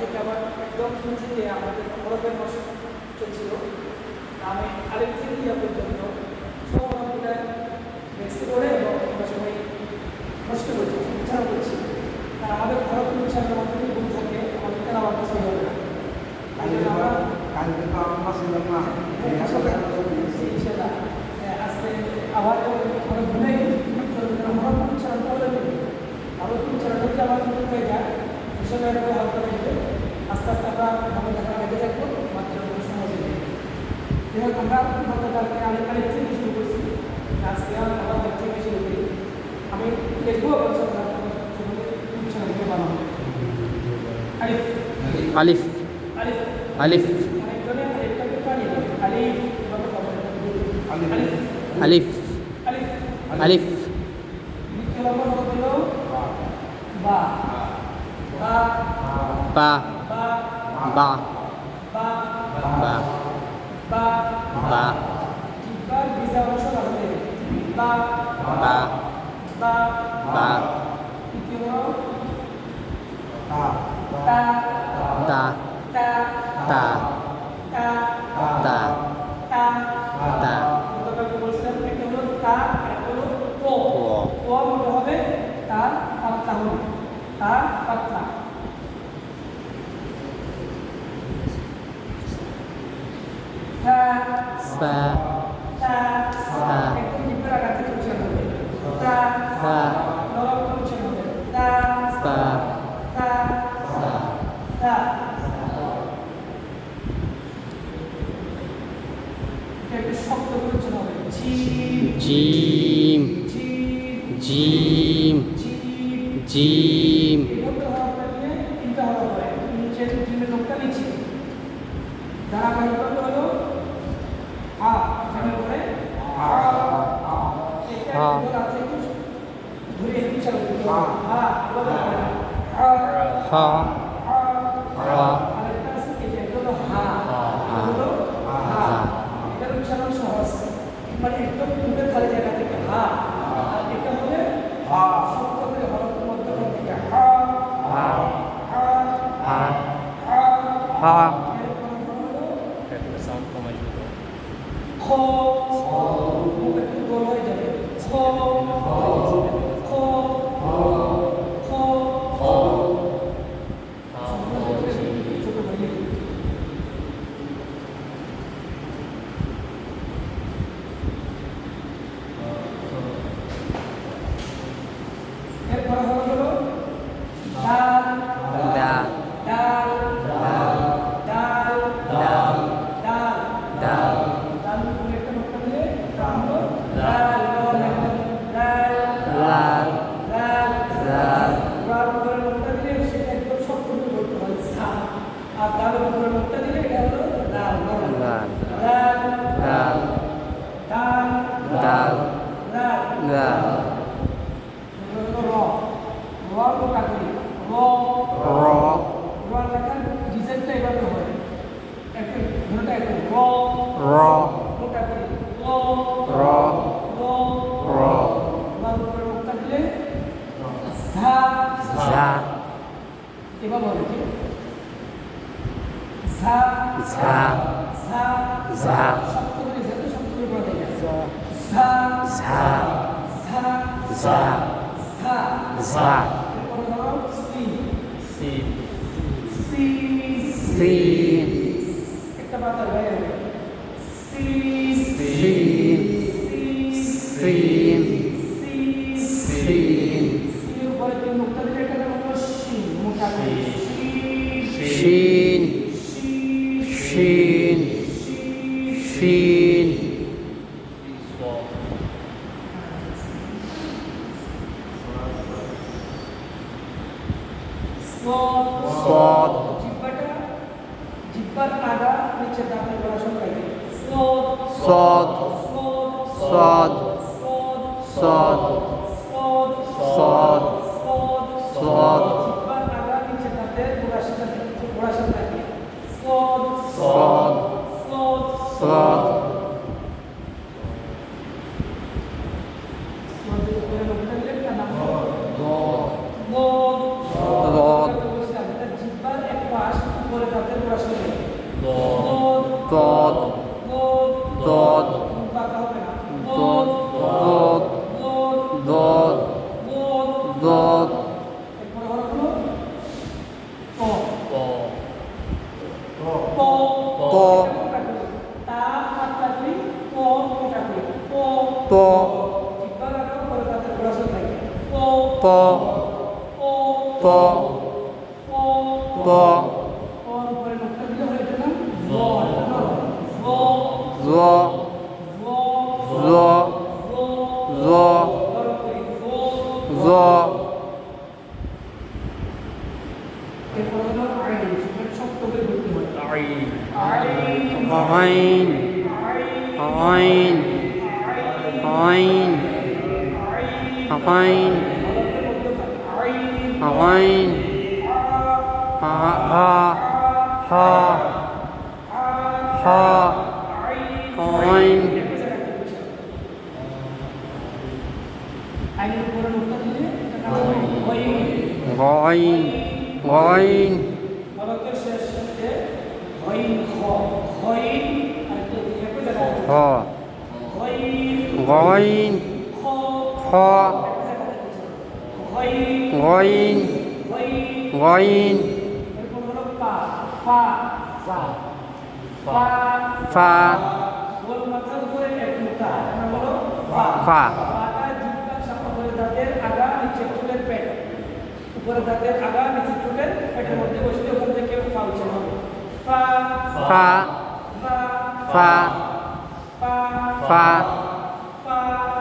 যেটা আমার একদম শুনতে আমাদের বরফের মাস চলছিল। আমি আরেক আলেকজান্দ্রিয়া পর্যন্ত সবগুলা মেক্সিকোরে এবং আমরা সবাই কষ্ট করছি ইচ্ছা করছি। আর আমাদের খরচ উচ্চারণের মধ্যে ভুল থাকে আমাদের কেন আমার কাছে হবে না। তাই জন্য আমরা কালকে তো আমার কাছে ইনশাল্লাহ আজকে আবার খরচ ভুলে আমরা উচ্চারণ করলে আরও উচ্চারণ যদি আমার ভুল হয়ে যায় বিষয় হালকা হয়ে যায় আস্তে আস্তে আমরা আমরা দেখা বেঁধে থাকব বাচ্চাগুলো সমাজে যাই হোক আমরা গতকালকে আমি অনেক থেকে শুরু করছি। আজকে আবার অনেক থেকে শুরু করি। আমি লিখব আলিফ। আলিফ। আলিফ। আলিফ। বা। বা। 吧。সা সা সা সা সা জিম জিম জিম ধারাবাহিকতা হলো মানে একদম মুখের খালি জায়গা থেকে হা আর এটা হবে হা শক্ত করে হরফের মধ্যখান থেকে হা হা হা হা ho, ho, ho, ho, ho, za, za, za. Si, si, si, si. Acabar também. Si, si, si, si, si, si. Agora tem no canto de cada uma shin, muita coisa. Shin, shin, shin. Sod. Sod. Sod. Sod. Sod. Sod. Sod. عين عين عين ها ها ها عين غين غين غين খ غين خاء غين غين ফা ফা উপরে দাঁতের আগা নিচে চুলের পেটের মধ্যে বসলে ওখান থেকে ফা উচ্চারণ হবে ফা ফা ফা ফা ফা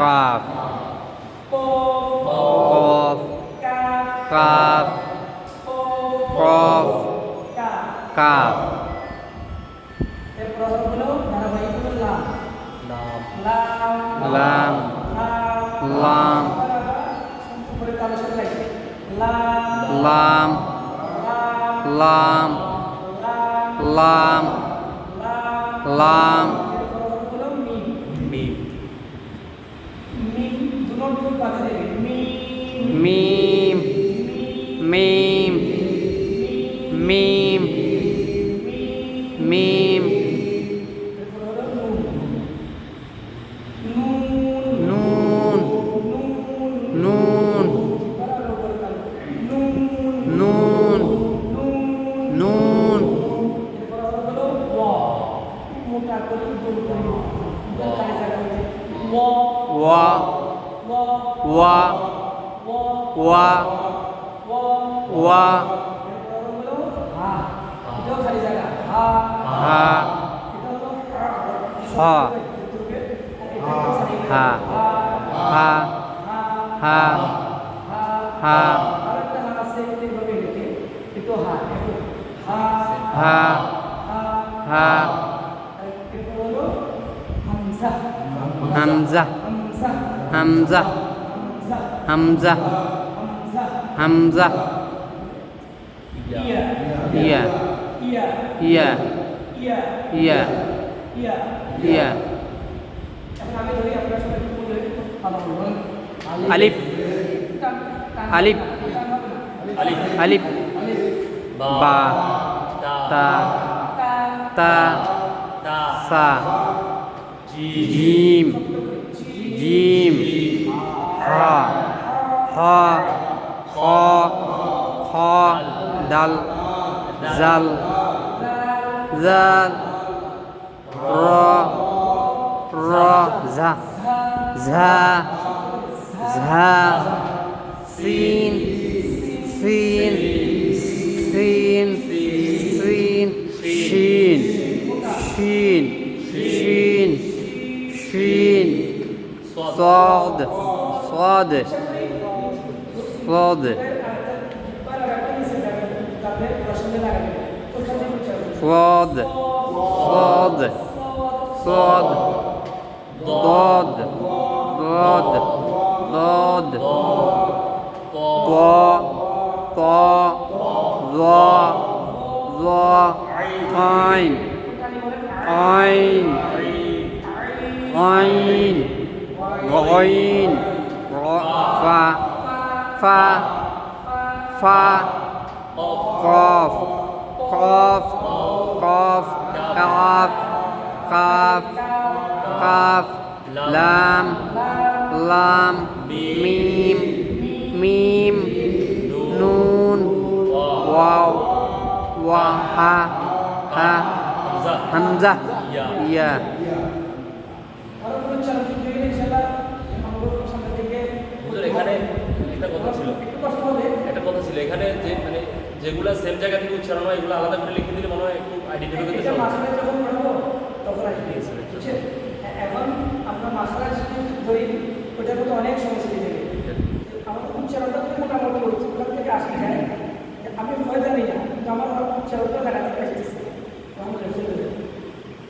কফ কফ কাফ কফ কাফ লাম লাম লাম লাম লাম লাম মিম মিম মিম মিম হা হা হা হা হা হামজা হামজা হামজা হামজা ইয়া ইয়া ইয়া ইয়া ইয়া আলিফ। আলিফ। আলিফ। বা। তা। তা। সা। জিম। জিম। হা। হা। খ। খ। দাল। জাল। জাল। র। র। ঝা। ঝা। ঝা সিন সিন সিন সিন শিন শিন শিন শিন صاد صاد صاد صاد صاد صاد ضاد ضاد ضاد طا طا ظا ظا عين عين عين غين را فا فا فا قاف قاف قاف كاف قاف قاف لام লাম মিম মিম নুন ওয়াও ওয়া হা হা হামজা ইয়া। এখানে একটা কথা ছিল? একটা কথা ছিল? এখানে যে মানে যেগুলো সেম জায়গা থেকে উচ্চারণ হয় এগুলো আলাদা করে লিখে দিলে মনে হয় একটু আইডেন্টিফাই করতে তখন এখন আমরা ধরি। ওটার মধ্যে অনেক সমস্যা দিয়ে দেবে আমাদের উচ্চারণটা তো মোটামুটি ওখান থেকে আসে যায় আমি ভয় জানি না, কিন্তু আমার উচ্চারণটা থেকে আসতেছে তখন রেখে দেবে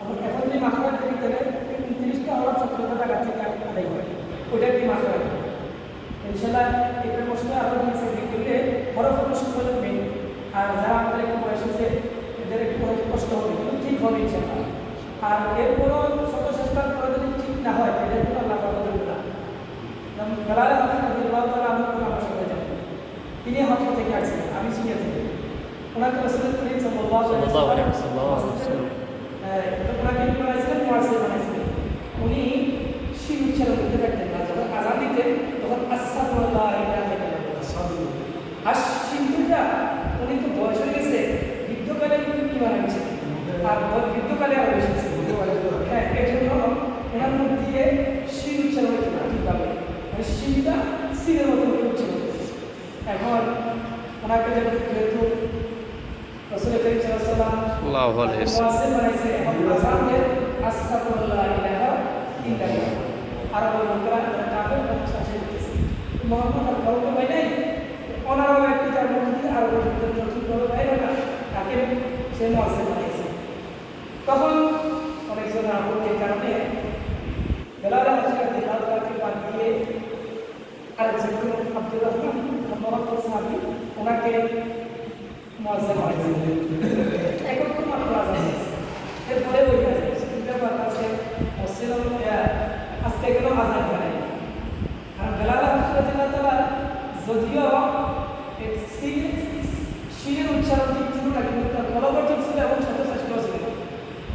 এখন এখন যদি মাসালা থেকে দেবে উনত্রিশটা হওয়ার সত্তরটা জায়গা থেকে আদায় হয় ওটা কি মাসালা ইনশাল্লাহ এটা প্রশ্ন আরও নিচে করলে হরফ প্রশ্ন হলো মেন আর যারা আমাদের একটু বয়স হয়েছে এদের একটু হয়তো কষ্ট হবে কিন্তু ঠিক হবে ইনশাল্লাহ আর এরপরও শত চেষ্টার পরে যদি ঠিক না হয় এটা কিন্তু আল্লাহ পাক দেবে না যেমন বেলালে হাফিজ রাদিয়াল্লাহু তাআলা আমি কোনো আমার সাথে যাই তিনি হাফিজ থেকে আসছেন আমি সিনিয়র থেকে ওনাকে রাসূল করিম সাল্লাল্লাহু আলাইহি সাল্লাল্লাহু আলাইহি ওয়াসাল্লাম। হ্যাঁ, ওনাকে কি বানাইছিলেন মুয়াজ্জিন বানাইছিলেন উনি শির উচ্চারণ করতে পারতেন না যখন আজান দিতেন তখন আর সিন্ধুটা উনি তো বয়স হয়ে গেছে বৃদ্ধকালে কি বানাচ্ছেন আর বৃদ্ধকালে আরও বেশি হ্যাঁ এই জন্য ওনার মুখ দিয়ে শির উচ্চারণ হতো না ঠিকভাবে মানে শিরটা শিরের মতো উচ্চারণ এখন ওনাকে যেহেতু রসুল করিম। মুয়াজ্জিন বানাইছে এখন আজানের আস্তাগফিরুল্লাহ ইলাহা ইল্লাল্লাহ আর ওই লোকেরা তারা কাফের এবং শাসন করতেছে মোহাম্মদ আর কাউকে নাই? ওনারও একটি তার মধ্যে না তাকে সে মুয়াজ্জিন বানিয়েছে। তখন অনেকজন আপত্তির কারণে বেলাল হাসির দেখাল তাকে বাদ দিয়ে আরেকজন আব্দুর রহমান মোহাম্মদ সাহাবি ওনাকে মুয়াজ্জিন বানিয়েছে এখন আজান হয়েছে। এরপরে ওই কাজ কিন্তু আজকে গেল আজান করে হাসপাতাল যদিও এই সিন- উচ্চারণ ঠিক ছিল না, কিন্তু তার বলবর ঠিক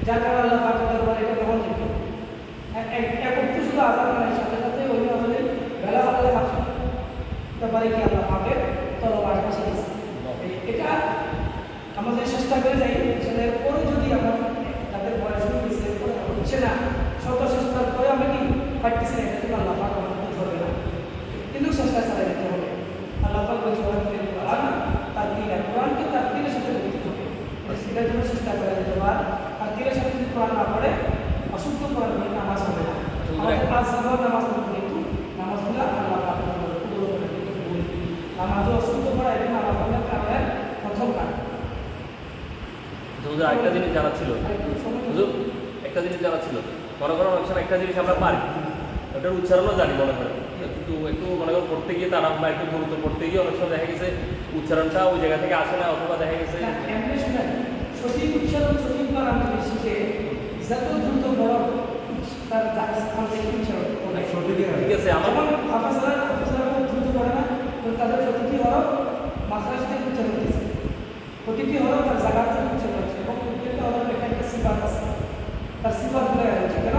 যার কারণে আল্লাহ এটা গ্রহণ যোগ্য একত্রিশ শুধু আজান করার সাথে সাথে ওই তারপরে কি আল্লাহ এটা আমাদের চেষ্টা করে যাই সেটা পরে যদি আমার তাদের হচ্ছে না শত চেষ্টার পরে আমরা কি পারতেছি না এটা আল্লাহ পাক কিন্তু চেষ্টা চালাই যেতে হবে? আল্লাহ করে কোরআন তার দিন কোরআনকে তার দিনের সাথে করতে হবে? সেটার জন্য চেষ্টা করে যেতে পার। আর দিনের সাথে যদি কোরআন না পড়ে অশুদ্ধ কোরআন নামাজ হবে না। আমাদের পাঁচ নম্বর নামাজ পড়তে কিন্তু নামাজগুলো আল্লাহ করে। নামাজও অশুদ্ধ পড়া এটা নামাজ পড়লে কারণে প্রথম কাজ। তো হুজুর আরেকটা জিনিস জানা ছিল। হুজুর একটা জিনিস জানা ছিল। মনে করো অনেক সময় একটা জিনিস আমরা পারি ওটার উচ্চারণও জানি মনে করে কিন্তু একটু মনে করো পড়তে গিয়ে তারা বা একটু গুরুত্ব পড়তে গিয়ে অনেক সময় দেখা গেছে উচ্চারণটা ওই জায়গা থেকে আসে না অথবা দেখা গেছে সঠিক উচ্চারণ সঠিক বানান শিখে যত দ্রুত বড় তার স্থান থেকে উচ্চারণ ঠিক আছে আমার যেমন হাফেজরা হাফেজরা খুব দ্রুত করে না তাদের প্রতিটি হরফ মাত্রাস থেকে উচ্চারণ হচ্ছে প্রতিটি হরফ তার জায়গা থেকে উচ্চারণ হচ্ছে এবং প্রত্যেকটা হরফ একটা একটা সিফাত আছে। তার সিফাতগুলো হচ্ছে কেন?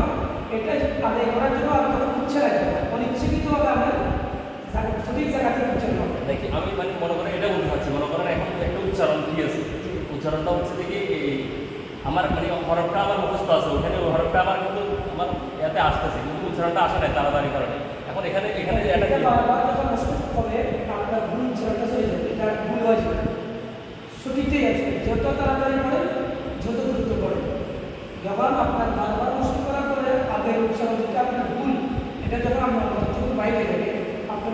এটা আদায় করার জন্য আর কোনো উচ্চার আসবে না অনিচ্ছাকৃতভাবে আমরা সঠিক জায়গা থেকে উচ্চারণ হবে নাকি আমি মানে মনে করেন এটা বলতে চাচ্ছি মনে করেন এখন একটা উচ্চারণ ঠিক আছে? উচ্চারণটা হচ্ছে দেখি আমার মানে হরফটা আমার মুখস্থ আছে ওখানে হরফটা আমার কিন্তু আমার এতে আসতেছে কিন্তু উচ্চারণটা আসে নাই তাড়াতাড়ি কারণে। এখন এখানে এখানে একটা কি? হবে আপনার ভুল উচ্চারণটা চলে যাবে এটা ভুল হয়ে যাবে। সঠিকটাই আছে। যত তাড়াতাড়ি পড়ে যত দ্রুত যখন আপনার বারবার মুশকিল করার পরে আগের উৎসাহ যেটা আপনার ভুল, এটা যখন আপনার মধ্যে থেকে বাইরে থেকে আপনার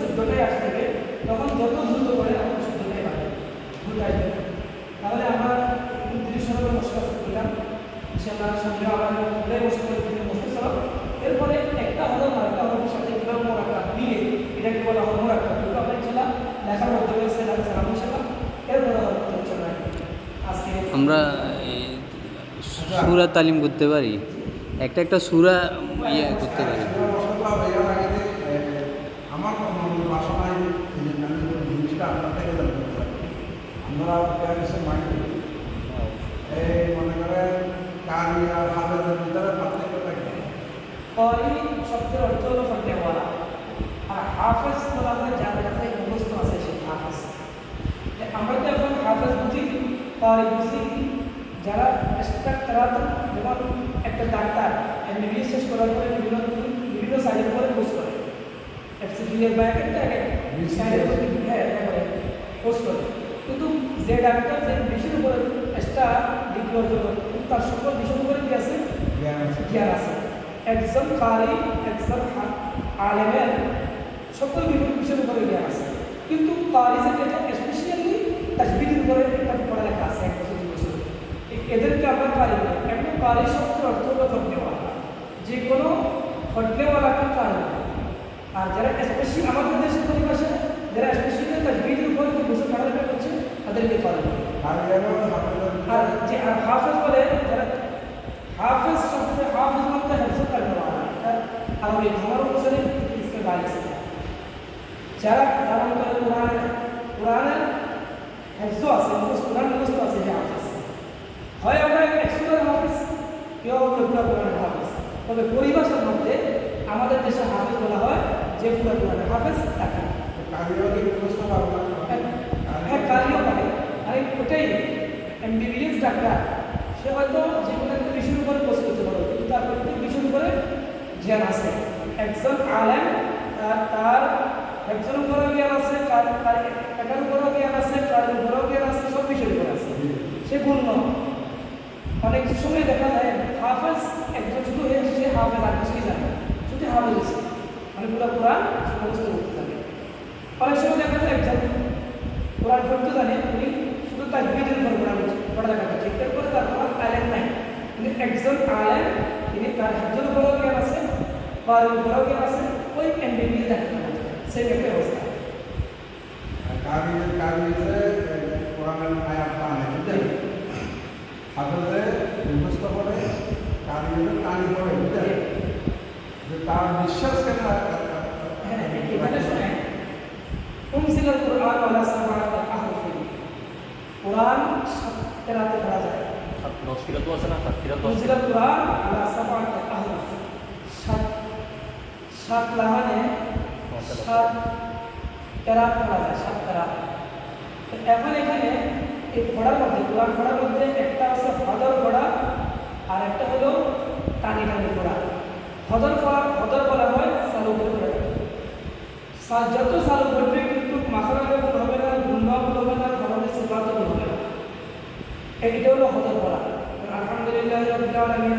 শুদ্ধটাই আসতে থাকে, তখন যত দ্রুত করে আপনার শুদ্ধটাই বাড়ে। তাহলে আমরা তিরিশ সরকার মুশকিল করলাম তিনি মুশকিল এরপরে একটা হলো হলো সাথে মিলে, এটাকে বলা হয় মোরাক্কা। কিন্তু আমরা ইনশাআল্লাহ লেখার মাধ্যমে সেটা সালাম আজকে আমরা সুরা তালিম করতে পারি? একটা একটা সুরা ইয়ে করতে পারি। আমার এই মনে করেন কারি আর হাজারের ভিতরে করি শব্দের অর্থ হলো ফন্ডেওয়ালা আর হাফেজ বলা হয় যার কাছে মুখস্থ আছে সেই হাফেজ। আমরা তো এখন হাফেজ বুঝি করি বুঝি। যারা এক্সট্রা করাত যেমন একটা ডাক্তার এমবিবিএস শেষ করার পরে বিভিন্ন বিভিন্ন সাইডের উপরে কোর্স করে। এফসিপিএর বা এক একটা এক এক সাইডের উপরে হ্যাঁ কোর্স করে। কিন্তু যে ডাক্তার যে বিষয়ের উপরে এক্সট্রা ডিগ্রি অর্জন করে তার সকল বিষয়ের উপরে কি আছে? জ্ঞান আছে। একজন কারি একজন আলেমের সকল বিভিন্ন বিষয়ের উপরে জ্ঞান আছে। কিন্তু কারি যেটা স্পেশালি তাজবিদের উপরে একটা পড়ালেখা আছে এদেরকে আমরা পারি না এমনি পারি শব্দের অর্থ হলো ফটনেওয়ালা যে কোনো ফটনেওয়ালাকে পারি আর যারা স্পেশালি আমাদের দেশের পরিভাষায় যারা স্পেশালি তাজবিদের উপর বসে পড়ালেখা করছে তাদেরকে পারি আর যে আর হাফেজ বলে যারা হাফেজ শব্দ হাফেজ মানতে হেফজ করনেওয়ালা আর ওই আমার অনুসারে ইসকে বালিশ যারা তারা কোরআনের কোরআনের হেফজ আছে কোরআন মুস্ত আছে হাফেজ। হয় আমরা একশোবার হাফেজ? কেউ আমরা পুরা কোরআনের হাফেজ? তবে পরিভাষার মধ্যে আমাদের দেশে হাফেজ বলা হয় যে পুরা কোরআনের হাফেজ তাকে। না? হ্যাঁ কালিও পারে। আরে ওটাই এমবিবিএস ডাক্তার সে হয়তো যে কোনো একটা বিষয়ের উপরে কোর্স করতে পারবে কিন্তু তার প্রত্যেক বিষয়ের উপরে জ্ঞান আছে। একজন আলেম তার তার একজনের উপরেও জ্ঞান আছে কার একার উপরেও জ্ঞান আছে কার উপরেও জ্ঞান আছে সব বিষয়ের উপরে আছে। সে পূর্ণ অনেক সময় দেখা যায়, হাফেজ একজন শুধু হয়ে সে হাফেজ, আর কিছুই জানে শুধু হাফেজ আছে মানে পুরো কোরআন সমস্ত করতে থাকে। অনেক সময় দেখা যায় একজন কোরআন পড়তে জানে, উনি শুধু তার বিদের উপর কোরআন পড়ালেখা করছে। এরপরে তার কোনো আলেম নাই। কিন্তু একজন আলেম, তিনি তার একজন উপরেও জ্ঞান আছে, বারের উপরেও জ্ঞান আছে, ওই এমবিবি ডাক্তার সেই একটা অবস্থা। কারি কারিতে কোরআনের আয়াত টানে বুঝলেন হাফেজে মুখস্থ করে কারিতে টানি করে বুঝলেন যে তার বিশ্বাস কেন হ্যাঁ এখানে শুনে উমসিলাল কোরআন ওয়ালা সামাত আহরফি কোরআন সাত কেরাতে পড়া যায় সাত দশ কিলো তো আছে না সাত কিলো দশ উমসিলাল কোরআন ওয়ালা সামাত আহরফ সাত সাত লাহানে সাত কেরাত পড়া যায় সাত কেরাত তো এখন এখানে এই পড়ার মধ্যে কোরআন পড়ার মধ্যে একটা আছে হদর পড়া আর একটা হলো টানি টানি পড়া হদর করা হদর করা হয় চালু করে সা- যত সালু করবে কিন্তু মাখারাজে ভুল হবে না গুন্ডা ভুল হবে না, ধরনের সেবাতে ভুল হবে না। এইটা হলো হজর করা আলহামদুলিল্লাহ রাব্বিল আলামিন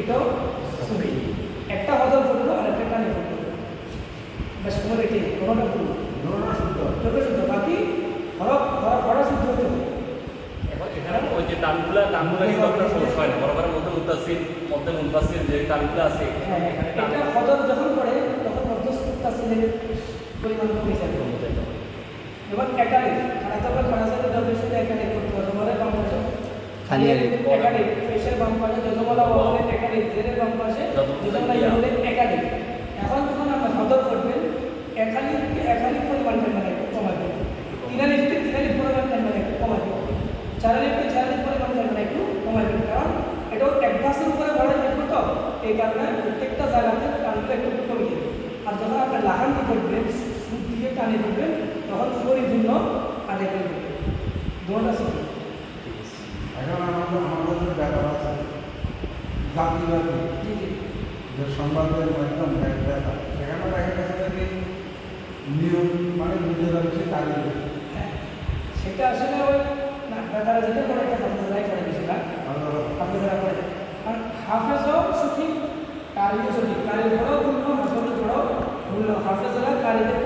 এটাও সহি একটা হদর ফুটলো আর একটা টানে ফুটলো বেশ কোনো রেখে কোনোটা ফুটলো ধরনা শুদ্ধ। বাকি হরফ হরফ হরফ শুদ্ধ হতে হবে। এখানে ওই যে টানগুলা টানগুলা কিন্তু আপনার সমস্যা হয় না। বড় মধ্যে মুতাসির মধ্যে মুনফাসির যে টানগুলো আছে হ্যাঁ এখানে টান এটা হদর যখন পড়ে তখন মধ্যস্থতা সিলের পরিমাণ কমে যাবে কমে যায়। খালি আর একাধিক ফেসের বাম পাশে যতগুলো বলেন একাধিক জেরের বাম পাশে যতগুলো বলেন একাধিক এখন যখন আমরা সদর করবেন একাধিক একাধিক পরিমাণ টেম্পারে কমাবে তিনার একটু তিনার পরিমাণ টেম্পারে কমাবে চারের একটু চারের পরিমাণ একটু কমাবে কারণ এটাও তো এই কারণে প্রত্যেকটা জায়গাতে টানটা একটু কমে যাবে আর যখন আপনার লাহান করবেন সুদ দিয়ে টানে করবেন তখন পরিপূর্ণ দোলটা শিখবেন ঠিক আছে এখন আমাদের আমাদের ব্যাপার আছে জাতিবাদী যে সংবাদের মাধ্যম ব্যাপার সেখানে দেখা গেছে যে নিয়ম মানে বেশি কাজে হ্যাঁ সেটা আসলে ওই ব্যাপারে যেটা করে এটা হাফেজরাই করে বেশিরভাগ হাফেজরা করে কারণ হাফেজও সঠিক কারিও সঠিক কারি ধরো পূর্ণ হাফেজ ধরো পূর্ণ হাফেজরা কারিদের